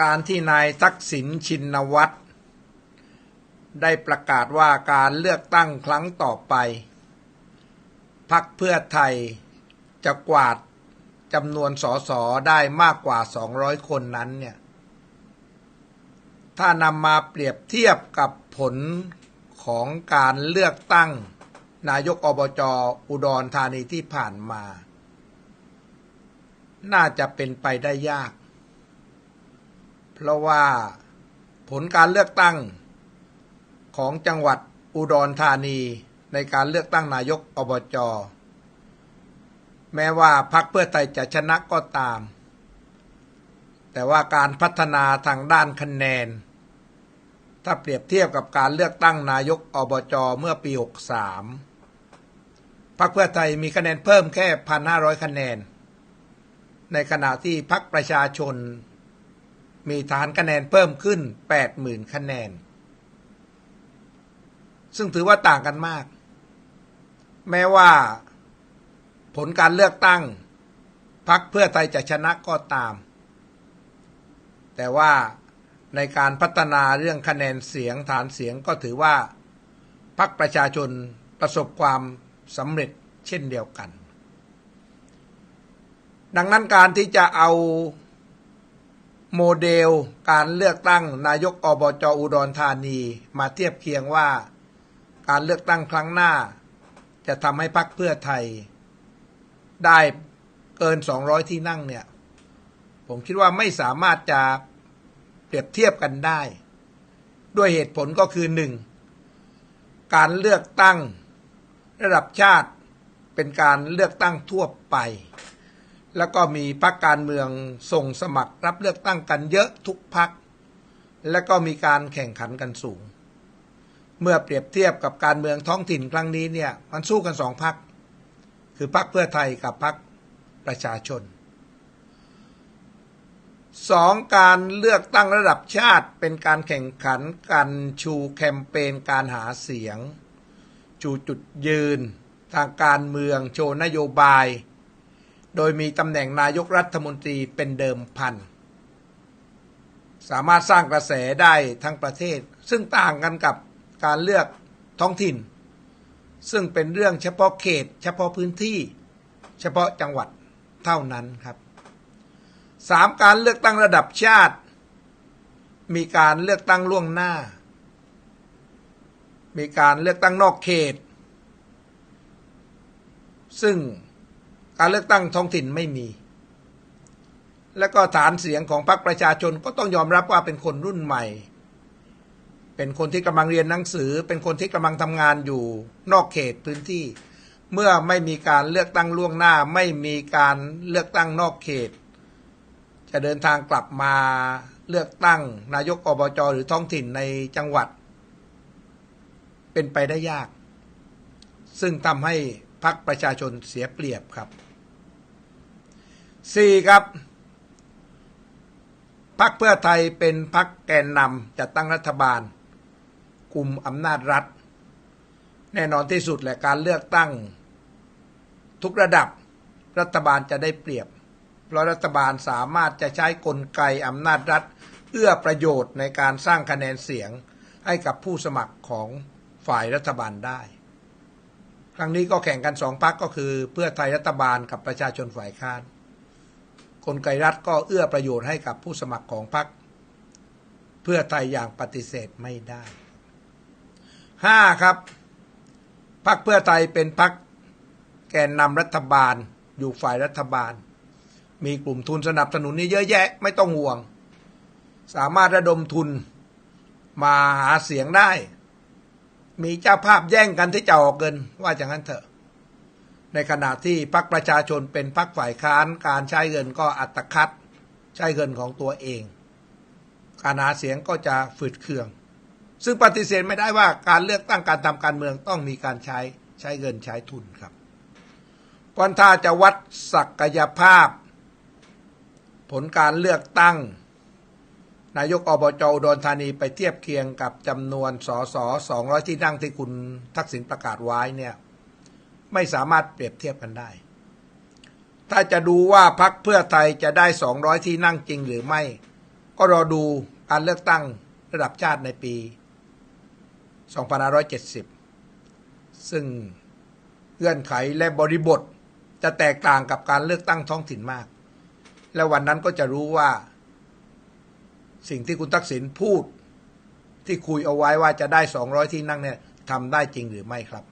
การที่นายทักษิณชินวัตร ได้ประกาศว่าการเลือกตั้งครั้งต่อไปพักเพื่อไทยจะกวาดจำนวนสสได้มากกว่า 200 คนนั้นเนี่ย ถ้านำมาเปรียบเทียบกับผลของการเลือกตั้ง นายกอบจอุดรธานีที่ผ่านมา น่าจะเป็นไปได้ยาก เพราะว่าผลการเลือกตั้งของจังหวัดอุดรธานีในการเลือกตั้งนายกอบจแม้ว่าพรรคเพื่อไทยจะชนะก็ตาม แต่ว่าการพัฒนาทางด้านคะแนน ถ้าเปรียบเทียบกับการเลือกตั้งนายกอบจเมื่อปี 63พรรคเพื่อไทยมีคะแนนเพิ่มแค่ 1,500 คะแนน ในขณะที่พรรคประชาชน มีฐานคะแนนเพิ่มขึ้น 80,000 คะแนน ซึ่งถือว่าต่างกันมาก แม้ว่า ผลการเลือกตั้งพรรคเพื่อไทยจะชนะก็ตาม แต่ว่าในการพัฒนาเรื่องคะแนนเสียงฐานเสียงก็ถือว่าพรรคประชาชนประสบความสำเร็จเช่นเดียวกัน ดังนั้นการที่จะเอา โมเดลการเลือกตั้งนายกอบจอุดรธานีมาเทียบเคียงว่า การเลือกตั้งครั้งหน้า จะทำให้พรรคเพื่อไทย ได้เกิน 200 ที่นั่งเนี่ย ผมคิดว่าไม่สามารถจะเปรียบเทียบกันได้ ด้วยเหตุผลก็คือหนึ่งการเลือกตั้งระดับชาติเป็นการเลือกตั้งทั่วไป แล้วก็มีพรรคการเมืองส่งสมัครรับเลือกตั้งกันเยอะทุกพรรคและก็มีการแข่งขันกันสูง เมื่อเปรียบเทียบกับการเมืองท้องถิ่นครั้งนี้เนี่ยมันสู้กันสองพรรคคือพรรคเพื่อไทยกับพรรคประชาชนสองการเลือกตั้งระดับชาติเป็นการแข่งขันกันชูแคมเปญการหาเสียง ชูจุดยืน ทางการเมืองโชว์นโยบาย โดยมีตำแหน่งนายกรัฐมนตรีเป็นเดิมพัน สามารถสร้างกระแสได้ทั้งประเทศ ซึ่งต่างกันกับการเลือกท้องถิ่น ซึ่งเป็นเรื่องเฉพาะเขต เฉพาะพื้นที่ เฉพาะจังหวัดเท่านั้นครับสามการเลือกตั้งระดับชาติ มีการเลือกตั้งล่วงหน้า มีการเลือกตั้งนอกเขต ซึ่ง การเลือกตั้งท้องถิ่นไม่มี และก็ฐานเสียงของพรรคประชาชนก็ต้องยอมรับว่าเป็นคนรุ่นใหม่ เป็นคนที่กำลังเรียนหนังสือ เป็นคนที่กำลังทำงานอยู่นอกเขตพื้นที่ เมื่อไม่มีการเลือกตั้งล่วงหน้า ไม่มีการเลือกตั้งนอกเขต จะเดินทางกลับมาเลือกตั้งนายกอบจหรือท้องถิ่นในจังหวัด เป็นไปได้ยาก ซึ่งทำให้พรรคประชาชนเสียเปรียบครับ 4. ครับพรรคเพื่อไทยเป็นพรรคแกนนำจัดตั้งรัฐบาลกลุ่มอำนาจรัฐ แน่นอนที่สุดแหละการเลือกตั้ง ทุกระดับรัฐบาลจะได้เปรียบ เพราะรัฐบาลสามารถจะใช้กลไกอำนาจรัฐ เอื้อประโยชน์ในการสร้างคะแนนเสียงให้กับผู้สมัครของฝ่ายรัฐบาลได้ ครั้งนี้ก็แข่งกันสองพักก็คือเพื่อไทยรัฐบาลกับประชาชนฝ่ายค้าน กลไกรัฐก็เอื้อประโยชน์ให้กับผู้สมัครของพรรคเพื่อไทยอย่างปฏิเสธไม่ได้ห้าครับพรรคเพื่อไทยเป็นพรรคแกนนำรัฐบาลอยู่ฝ่ายรัฐบาล มีกลุ่มทุนสนับสนุนนี่เยอะแยะไม่ต้องห่วง สามารถระดมทุนมาหาเสียงได้ มีเจ้าภาพแย่งกันที่จะออกเงินว่าอย่างนั้นเถอะ ในขณะที่พรรคประชาชนเป็นพรรคฝ่ายค้านการใช้เงินก็อัตคัดใช้เงินของตัวเอง การหาเสียงก็จะฝืดเคือง ซึ่งปฏิเสธไม่ได้ว่าการเลือกตั้งการทำการเมืองต้องมีการใช้ใช้เงินใช้ทุนครับก่อนถ้าจะวัดศักยภาพ ผลการเลือกตั้ง นายกอบจอุดรธานีไปเทียบเคียงกับจำนวนสสสองร้อยที่นั่งที่คุณทักษิณประกาศไว้เนี่ย ไม่สามารถเปรียบเทียบกันได้ ถ้าจะดูว่าพักเพื่อไทยจะได้สองร้อยที่นั่งจริงหรือไม่ ก็รอดูการเลือกตั้งระดับชาติในปี 2570 ซึ่งเงื่อนไขและบริบทจะแตกต่างกับการเลือกตั้งท้องถิ่นมาก และวันนั้นก็จะรู้ว่า สิ่งที่คุณทักษิณพูดที่คุยเอาไว้ว่าจะได้ 200 ที่นั่งเนี่ยทำได้จริงหรือไม่ครับ